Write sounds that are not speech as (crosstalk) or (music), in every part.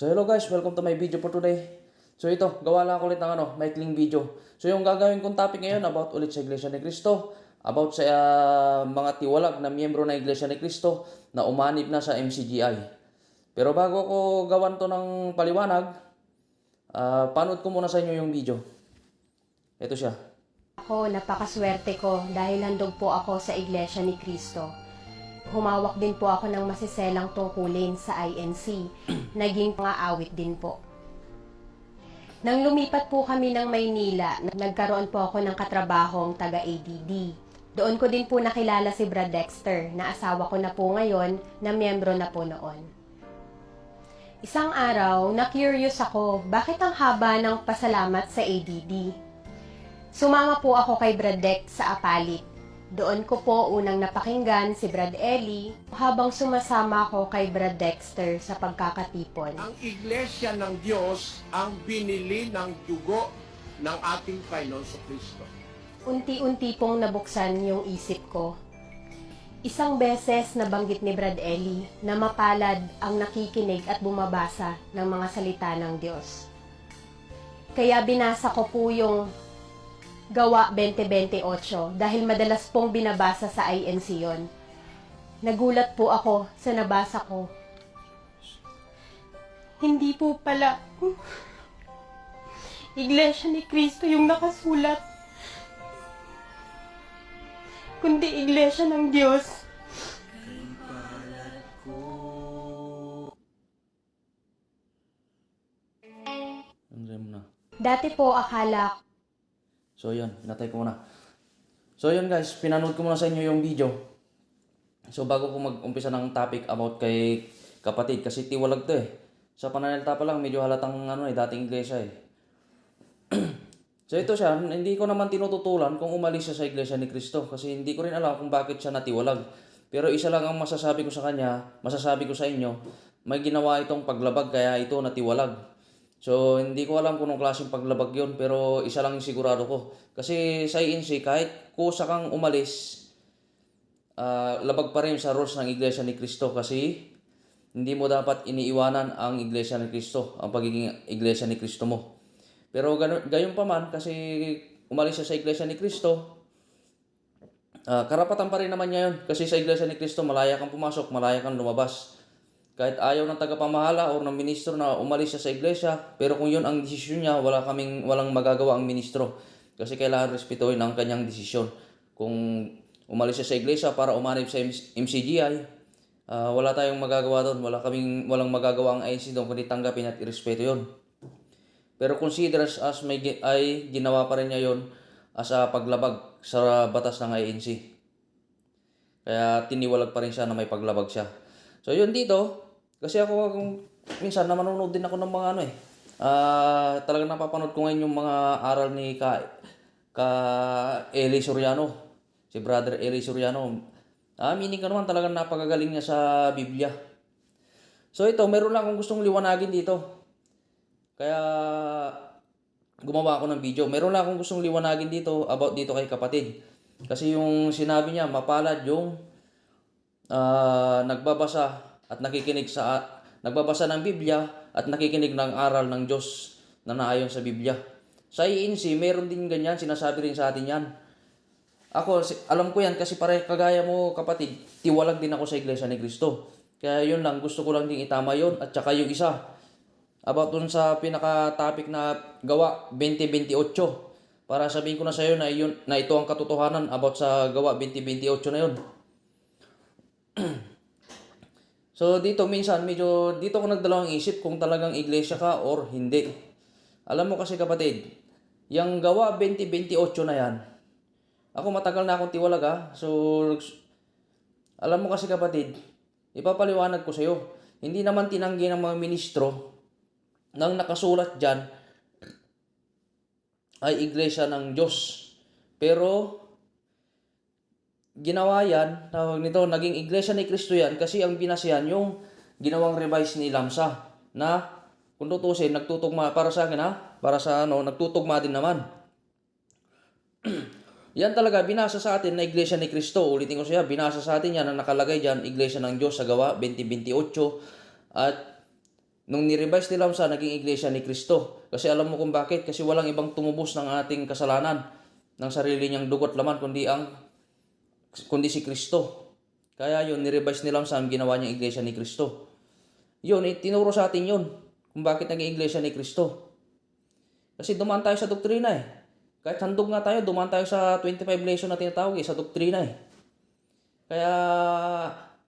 So hello guys, welcome to my video for today. So ito, gawa lang ako ulit ng ano, maikling video. So yung gagawin kong topic ngayon about ulit sa Iglesia ni Cristo, about sa ah, mga tiwalag na miyembro ng Iglesia ni Cristo na umanib na sa MCGI. Pero bago ko gawan to ng paliwanag, ah panood ko muna sa inyo yung video. Ito siya. Ako, napakaswerte ko dahil handog po ako sa Iglesia ni Cristo. Humawak din po ako ng masiselang tungkulin sa INC. (clears throat) Naging pangaawit din po. Nang lumipat po kami ng Maynila, nagkaroon po ako ng katrabahong taga-ADD. Doon ko din po nakilala si Brad Dexter, na asawa ko na po ngayon, na miyembro na po noon. Isang araw, na-curious ako, bakit ang haba ng pasalamat sa ADD? Sumama po ako kay Brad Dex sa Apalit. Doon ko po unang napakinggan si Brad Ellie habang sumasama ako kay Brad Dexter sa pagkakatipon. Ang iglesia ng Diyos ang binili ng dugo ng ating Panginoon sa Kristo. Unti-unti pong nabuksan yung isip ko. Isang beses nabanggit ni Brad Ellie na mapalad ang nakikinig at bumabasa ng mga salita ng Diyos. Kaya binasa ko po yung Gawa 2028 dahil madalas pong binabasa sa INC yon. Nagulat po ako sa nabasa ko. Hindi po pala (laughs) Iglesia ni Kristo yung nakasulat kundi iglesia ng Diyos. Dati po akala So yun, pinatay ko muna. So yun guys, pinanood ko muna sa inyo yung video. So bago ko mag-umpisa ng topic about kay kapatid, kasi tiwalag to eh. Sa pananalita pa lang, medyo halatang ano eh, dating iglesia eh. (clears throat) so ito siya, hindi ko naman tinututulan kung umalis siya sa iglesia ni Cristo kasi hindi ko rin alam kung bakit siya natiwalag. Pero isa lang ang masasabi ko sa kanya, masasabi ko sa inyo, may ginawa itong paglabag kaya ito natiwalag. So, hindi ko alam kung anong klaseng paglabag yun, pero isa lang yung sigurado ko. Kasi sa INC, kahit kusa kang umalis, ah, labag pa rin sa rules ng Iglesia ni Cristo kasi hindi mo dapat iniiwanan ang Iglesia ni Cristo, ang pagiging Iglesia ni Cristo mo. Pero ganun, gayon pa man, kasi umalis siya sa Iglesia ni Cristo, ah, karapatan pa rin naman niya yun. Kasi sa Iglesia ni Cristo, malaya kang pumasok, malaya kang lumabas. Kahit ayaw ng tagapamahala o ng ministro na umalis siya sa iglesia, pero kung yun ang desisyon niya, wala kaming walang magagawa ang ministro. Kasi kailangan respetuhin ang kanyang desisyon. Kung umalis siya sa iglesia para umanib sa MCGI, ah, wala tayong magagawa doon. Wala kaming walang magagawa ang INC doon kundi tanggapin at irespeto yun. Pero consider as, may ay ginawa pa rin niya yon as a paglabag sa batas ng INC. Kaya tiniwalag pa rin siya na may paglabag siya. So yun dito, kasi ako kung minsan na manonood din ako ng mga ano eh. Ah, talagang napapanood ko ngayon yung mga aral ni ka ka Eli Soriano. Si Brother Eli Soriano. Ah, meaning ka naman talagang napakagaling niya sa Biblia. So ito, meron lang akong gustong liwanagin dito. Kaya gumawa ako ng video. Meron lang akong gustong liwanagin dito about dito kay kapatid. Kasi yung sinabi niya, mapalad yung ah, nagbabasa at nakikinig sa nagbabasa ng Biblia at nakikinig ng aral ng Diyos na naayon sa Biblia. Sa INC, meron din ganyan, sinasabi rin sa atin yan. Ako, alam ko yan kasi pare kagaya mo kapatid, tiwalag din ako sa Iglesia ni Cristo. Kaya yun lang, gusto ko lang din itama yun. At saka yung isa, about dun sa pinaka-topic na gawa 2028. Para sabihin ko na sa iyo na, yun, na ito ang katotohanan about sa gawa 2028 na yun. So dito minsan medyo dito ko nagdalawang isip kung talagang iglesia ka or hindi. Alam mo kasi kapatid, yung gawa 2028 na yan. Ako matagal na akong tiwalaga. So alam mo kasi kapatid, ipapaliwanag ko sa iyo. Hindi naman tinanggi ng mga ministro nang nakasulat diyan ay iglesia ng Diyos. Pero ginawa yan, tawag nito, naging iglesia ni Kristo yan kasi ang binasihan yung ginawang revise ni Lamsa na kung tutusin, nagtutugma para sa akin ha, para sa ano, nagtutugma din naman. (clears throat) Yan talaga, binasa sa atin na Iglesia ni Cristo. Ulitin ko siya, binasa sa atin yan na nakalagay dyan, Iglesia ng Diyos sa gawa 2028. At nung nirevise nila sa naging Iglesia ni Cristo. Kasi alam mo kung bakit? Kasi walang ibang tumubos ng ating kasalanan ng sarili niyang dugot laman kundi ang kundi si Kristo. Kaya yun, nirevise nila sa ginawa niyang Iglesia ni Cristo. Yun, eh, tinuro sa atin yun kung bakit naging Iglesia ni Cristo. Kasi dumaan tayo sa doktrina eh. Kahit handog nga tayo, dumaan tayo sa 25 lesson na tinatawag eh, sa doktrina eh. Kaya,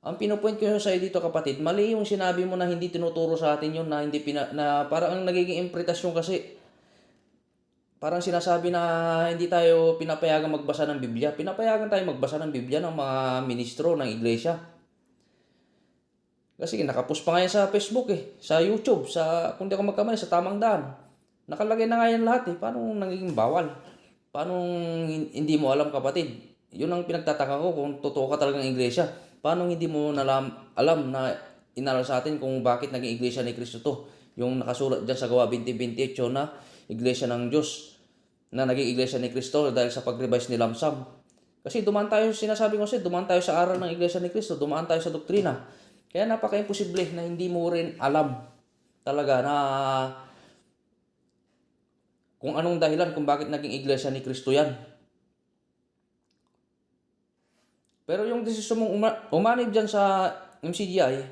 ang pinupoint ko sa iyo dito kapatid, mali yung sinabi mo na hindi tinuturo sa atin yun, na hindi pina, na parang ang nagiging impretasyon kasi, parang sinasabi na hindi tayo pinapayagan magbasa ng Biblia. Pinapayagan tayo magbasa ng Biblia ng mga ministro ng iglesia. Kasi nakapost pa nga yan sa Facebook eh, sa YouTube, sa, kung di ako magkamali, sa Tamang Daan. Nakalagay na nga yan lahat eh. Paano nagiging bawal? Paano hin- hindi mo alam kapatid? Yun ang pinagtataka ko kung totoo ka talagang iglesia. Paano hindi mo nalam, alam na inaral sa atin kung bakit naging iglesia ni Kristo to? Yung nakasulat dyan sa gawa 2028 yun na iglesia ng Diyos na naging iglesia ni Kristo dahil sa pag-revise ni Lamsam. Kasi dumaan tayo, sinasabi ko kasi, dumaan tayo sa aral ng iglesia ni Kristo, dumaan tayo sa doktrina. Kaya napaka-imposible na hindi mo rin alam talaga na kung anong dahilan kung bakit naging iglesia ni Kristo yan. Pero yung desisyon mong uma- umanib dyan sa MCGI,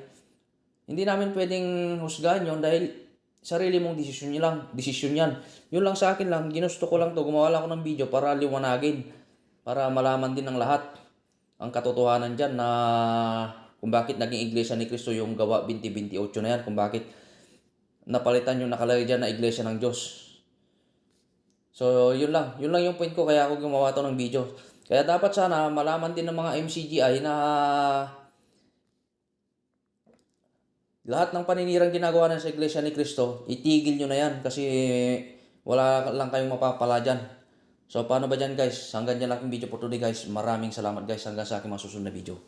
hindi namin pwedeng husgahan yon dahil sarili mong desisyon niya lang, desisyon yan. Yun lang sa akin lang, ginusto ko lang to, gumawa lang ako ng video para liwanagin, para malaman din ng lahat ang katotohanan dyan na kung bakit naging iglesia ni Kristo yung gawa 2028 na yan, kung bakit napalitan yung nakalagay dyan na iglesia ng Diyos. So, yun lang. Yun lang yung point ko kaya ako gumawa to ng video. Kaya dapat sana malaman din ng mga MCGI na lahat ng paninirang ginagawa na sa Iglesia ni Cristo, itigil nyo na yan kasi wala lang kayong mapapala dyan. So, paano ba dyan guys? Hanggang dyan lang video for today guys. Maraming salamat guys hanggang sa aking mga susunod na video.